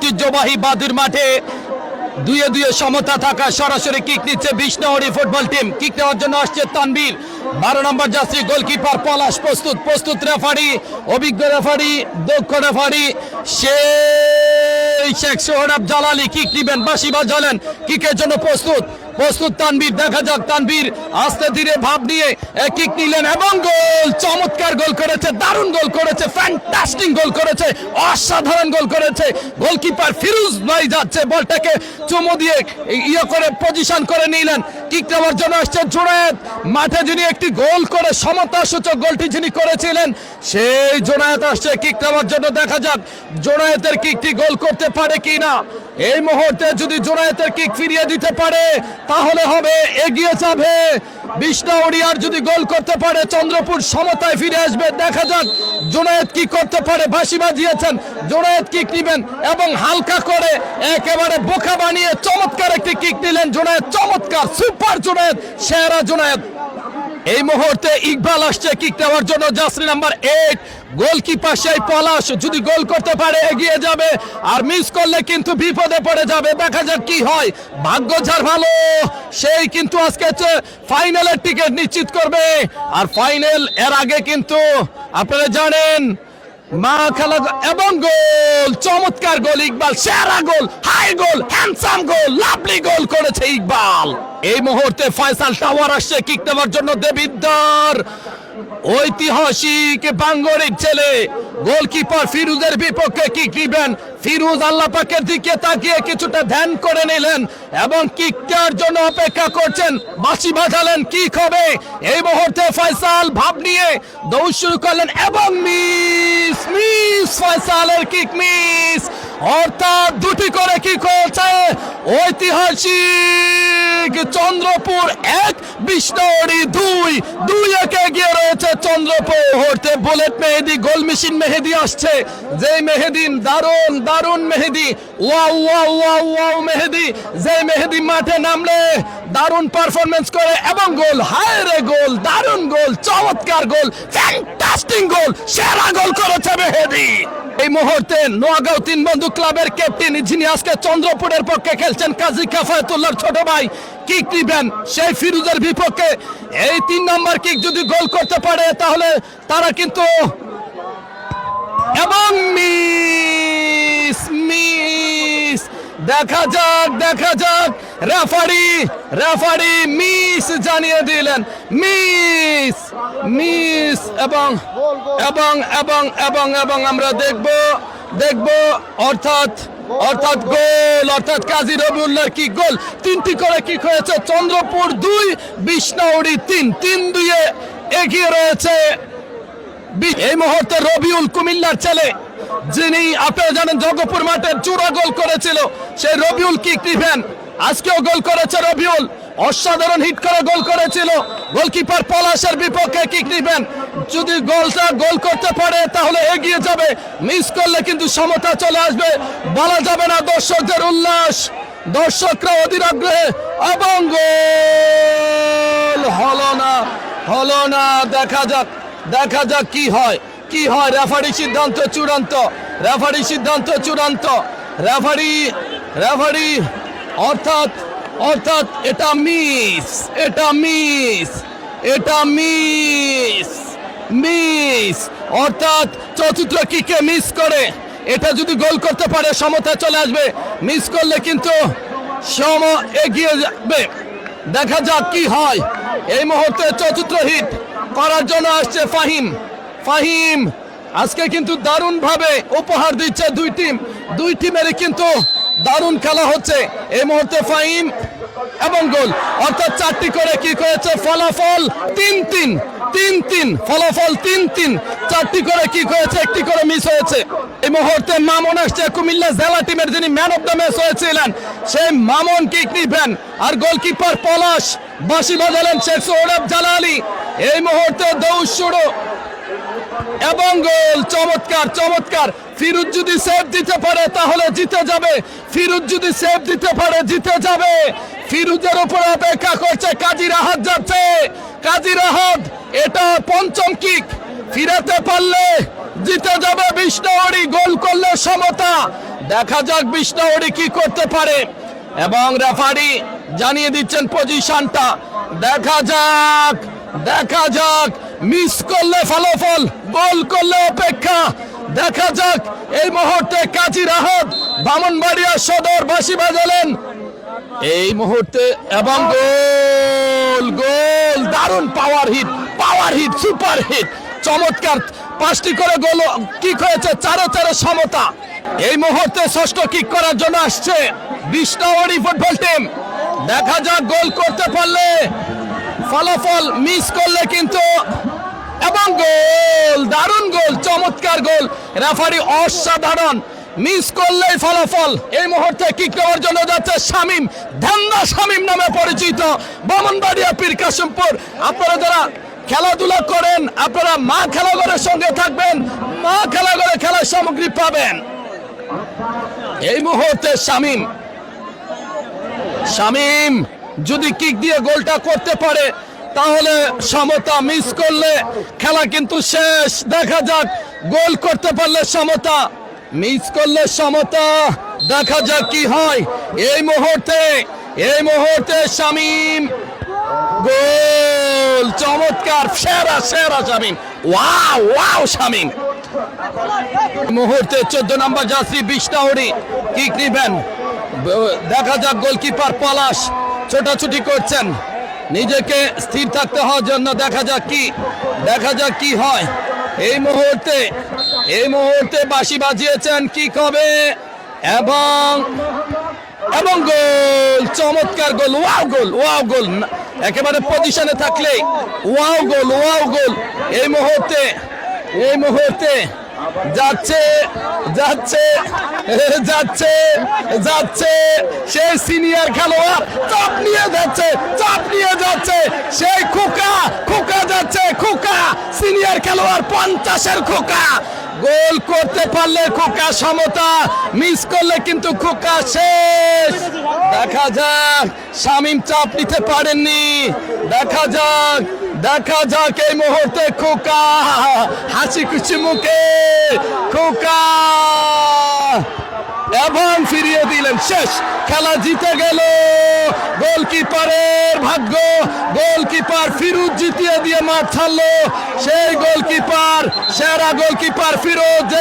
ঐতিহ্যবাহী বাদুর মাঠে দুয়ে দুয়ে সমতা থাকা সরাসরি কিক নিচ্ছে বিষ্ণুহরি ফুটবল টিম কিক নেওয়ার জন্য আসছে তানবীর বারো নম্বর যাত্রী গোলকিপার পলাশ প্রস্তুত। প্রস্তুত রেফারি অভিজ্ঞ রেফারি দক্ষ রেফারি সেই শেখ সোহরাব জালালি কিক নিবেন। বাসি বাজালেন। কিকের জন্য প্রস্তুত। প্রস্তুত তানবীর, দেখা যাক তানবীর আস্তে ধীরে ভাব নিয়ে এক কিক নিলেন এবং গোল। চমৎকার গোল করেছে, দারুণ গোল করেছে, ফ্যান্টাস্টিক গোল করেছে, অসাধারণ গোল করেছে। গোলকিপার ফিরুজ ভাই যাচ্ছে, বলটাকে চুমু দিয়ে ইয়ে করে পজিশন করে নিলেন। কিক নেওয়ার জন্য আসছে জোনায়েত মাঠে যিনি একটি গোল করে সমতা সূচক গোলটি যিনি করেছিলেন, সেই জোনায়েত আসছে কিক নেওয়ার জন্য। দেখা যাক জোনায়েতের কিকটি গোল করতে পারে কিনা। এই মুহূর্তে যদি জোনায়েতের কিক ফিরিয়ে দিতে পারে, তাহলে হবে এগিয়ে যাবে। বিষ্ণাউড়িয়ার যদি গোল করতে পারে, চন্দ্রপুর সমতায় ফিরে আসবে। দেখা যাক জোনায়েত কি করতে পারে? বাঁশি বাজিয়েছেন। জোনায়েত কিক নিবেন এবং হালকা করে একেবারে বোকা বানিয়ে চমৎকার একটি কিক নিলেন জোনায়েত চমৎকার সুপার জোনায়েত সেরা জোনায়েত এই মুহূর্তে ইকবাল আসছে কিক নেওয়ার জন্য জাসরি নাম্বার এইট গোলকিপার সেই পলাশ, যদি গোল করতে পারে, এগিয়ে যাবে, আর মিস করলে কিন্তু বিপদে পড়ে যাবে। দেখা যাক কি হয়। ভাগ্য যার ভালো, সেই কিন্তু আজকে ফাইনালের টিকিট নিশ্চিত করবে। আর ফাইনাল এর আগে কিন্তু আপনারা জানেন মা খেলা এবং গোল! চমৎকার গোল, ইকবাল। সেরা goal, high goal handsome goal lovely goal করেছে ইকবাল। এই মুহূর্তে ফয়সাল টাওয়ার আসছে কিক নেওয়ার জন্য দেবিদ্দার ঐতিহাসিক বাঙ্গরিক ছেলে, গোলকিপার ফিরুজের বিপক্ষে কিক নিবেন। ফিরুজ আল্লাহ পাকের দিকে তাকিয়ে কিছুটা ধ্যান করে নিলেন এবং কিকটার জন্য অপেক্ষা করছেন। বাঁশি বাজালেন কিক হবে। এই মুহূর্তে ফয়সাল ভাব নিয়ে দৌড় শুরু করলেন এবং মিস মিস ফয়সালের কিক মিস অর্থাৎ দুটি করে কি করেছে? ঐতিহাসিক চন্দ্রপুর এক, বিষ্ণুরি দুই। দুই একে গিয়ে রয়েছে চন্দ্রপুর। হতে বুলেট মেহেদি, গোল মেশিন মেহেদি আসছে। যে মেহেদি, দারুণ দারুণ Mehedi. Wow wow wow wow Mehedi. যে মেহেদি মাঠে নামলে দারুণ পারফরমেন্স করে এবং গোল। হায়রে গোল দারুণ গোল, চমৎকার গোল ফ্যান্টাস্টিক গোল, সেরা গোল করেছে মেহেদি। এই মুহূর্তে নোয়াগাঁও তিন বন্ধু ক্লাবের ক্যাপ্টেন যিনি আজকে চন্দ্রপুরের পক্ষে খেলছেন কাজী কাফায়তুল্লাহর ছোট ভাই কিক দিবেন সেই ফিরুজের বিপক্ষে এই তিন নম্বর কিক যদি গোল করতে পারে, তাহলে তারা কিন্তু এবং মিস মিস। দেখা যাক দেখা যাক। রেফারি রেফারি মিস জানিয়ে দিলেন। মিস মিস, এবং এবং এবং এবং এবং আমরা দেখব দেখব, অর্থাৎ অর্থাৎ গোল, অর্থাৎ কাজী রবিউল্লাহর কি গোল? তিনটি করে কি হয়েছে। চন্দ্রপুর দুই, বিষ্ণাউড়ি তিন। তিন দুইয়ে এগিয়ে রয়েছে এই মুহূর্তে রবিউল কুমিল্লার ছেলে, যিনি আপনারা জানেন জগপুর মাঠে চূড়া গোল করেছিল। সেই রবিউল কিক দিবেন আজকেও গোল করেছে রবিউল। অসাধারণ হিট করে গোল করেছিল। গোলকিপার পলাশের বিপক্ষে কিক দিবেন যদি গোলটা গোল করতে পারে, তাহলে এগিয়ে যাবে। মিস করলে কিন্তু সমতা চলে আসবে। বলা যাবে না দর্শকদের উল্লাস। দর্শকরা অধীর আগ্রহে, এবং গোল! হলো না হলো না। দেখা যাক দেখা যাক কি হয়। কি হয়? রেফারি সিদ্ধান্ত চূড়ান্ত। রেফারি সিদ্ধান্ত চূড়ান্ত। রেফারি রেফারি অর্থাৎ অর্থাৎ এটা মিস এটা মিস এটা মিস মিস। অর্থাৎ চতুর্থ কিকে মিস করে? এটা যদি গোল করতে পারে সমতা চলে আসবে। মিস করলে কিন্তু সম এগিয়ে যাবে। দেখা যাক কি হয়। এই মুহূর্তে চতুর্থ হিট করার জন্য আসছে ফাহিম। ফাহিম, আজকে কিন্তু দারুণ ভাবে উপহার দিচ্ছে দুই টিম দুই টিমেরই কিন্তু দারুণ খেলা হচ্ছে। এই মুহূর্তে ফাহিম এবং গোল। অর্থাৎ চারটি করে কি করেছে? ফলাফল তিন তিন তিন তিন, ফলাফল তিন তিন। চারটি করে কি করেছে? একটি করে মিস হয়েছে। এই মুহূর্তে মামুন আসছে, কুমিল্লা জেলা টিমের যিনি ম্যান অফ দ্য ম্যাচ হয়েছিলেন, সেই মামুন কিক নিবেন। আর গোলকিপার পলাশ, বাঁশি বাজালেন শেখ সৌরভ জালালি। এই মুহূর্তে দৌড় শুরু। এবং গোল, চমৎকার চমৎকার। ফিরুজ যদি সেভ দিতে পারে, তাহলে জিতে যাবে। ফিরুজ যদি সেভ দিতে পারে, জিতে যাবে। ফিরুজের উপর অপেক্ষা করছে কাজী রাহাত যাচ্ছে। কাজী রাহাত, এটা পঞ্চম কিক ফিরাতে পারলে জিতে যাবে বিষ্ণুহরি, গোল করলে সমতা। দেখা যাক বিষ্ণাওড়ি কি করতে পারে। এবং রেফারি জানিয়ে দিচ্ছেন পজিশনটা দেখা যাক দেখা যাক। মিস করলে ফলাফল গোল করলে অপেক্ষা। দেখা যাক, এই মুহূর্তে কাজী রাহত বামনবাড়িয়া সদর বাসি বাজালেন। এই মুহূর্তে এবং গোল গোল, দারুণ power hit power hit super hit চমৎকার, পাঁচটি করে গোল কিক হয়েছে, চারো চারো সমতা। এই মুহূর্তে ষষ্ঠ কিক করার জন্য আসছে বিষ্ণাওয়ারি ফুটবল টিম দেখা যাক গোল করতে পারলে, ফলাফল মিস করলে কিন্তু এবং গোল, দারুণ গোল, চমৎকার গোল। রেফারি অসাধারণ। মিস করলেই ফলাফল। এই মুহূর্তে কিক নেওয়ার জন্য যাচ্ছে শামিম। ধান্দা শামিম নামে পরিচিত। বামনবাড়িয়া পীর কাশিমপুর। আপনারা যারা খেলাধুলা করেন, আপনারা মা খেলাঘরের সঙ্গে থাকবেন, মা খেলাঘরে খেলার সামগ্রী পাবেন। এই মুহূর্তে শামিম। শামিম, যদি কিক দিয়ে গোলটা করতে পারে তাহলে সমতা মিস করলে খেলা কিন্তু শেষ। দেখা যাক, গোল করতে পারলে সমতা মিস করলে সমতা। দেখা যাক কি হয়। এই মুহূর্তে এই মুহূর্তে শামিম, গোল। চমৎকার, সেরা সেরা শামিম। Wow wow Shamim. মুহূর্তে চোদ্দ নম্বর যাত্রী বিষ্ণাউড়ি কিক নিবেন। ব- দেখা যাক গোলকিপার পলাশ, ছোটাছুটি করছেন। নিজেকে স্থির থাকতে হওয়ার জন্য দেখা যাক কি, দেখা যাক কি হয়। এই মুহূর্তে এই মুহূর্তে বাঁশি বাজিয়েছেন কি কবে? এবং এবং গোল, চমৎকার গোল, ওয়াও গোল ওয়াও গোল। একেবারে পজিশনে থাকলে ওয়াও গোল ওয়াও গোল। এই মুহূর্তে এই মুহূর্তে যাচ্ছে যাচ্ছে যাচ্ছে যাচ্ছে। সেই সিনিয়র খেলোয়াড় চাপ নিয়ে যাচ্ছে, চাপ নিয়ে যাচ্ছে। সেই খোকা খোকা যাচ্ছে, খোকা। সিনিয়র খেলোয়াড় পঞ্চাশের খোকা। গোল করতে পারলে খোকা সমতা, মিস করলে কিন্তু খোকা শেষ। দেখা যাক, শামিম চাপ নিতে পারেননি। দেখা যাক দেখা যাক এই মুহূর্তে খোকা। হাসি খুশি মুখে খোকা। এবং ফিরিয়ে দিলেন। শেষ। খেলা জিতে গেল। গোলকিপারের ভাগ্য। গোলকিপার ফিরুজ জিতিয়ে দিয়ে মাঠ ছাড়লো। সেই গোলকিপার, সেরা গোলকিপার ফিরোজ।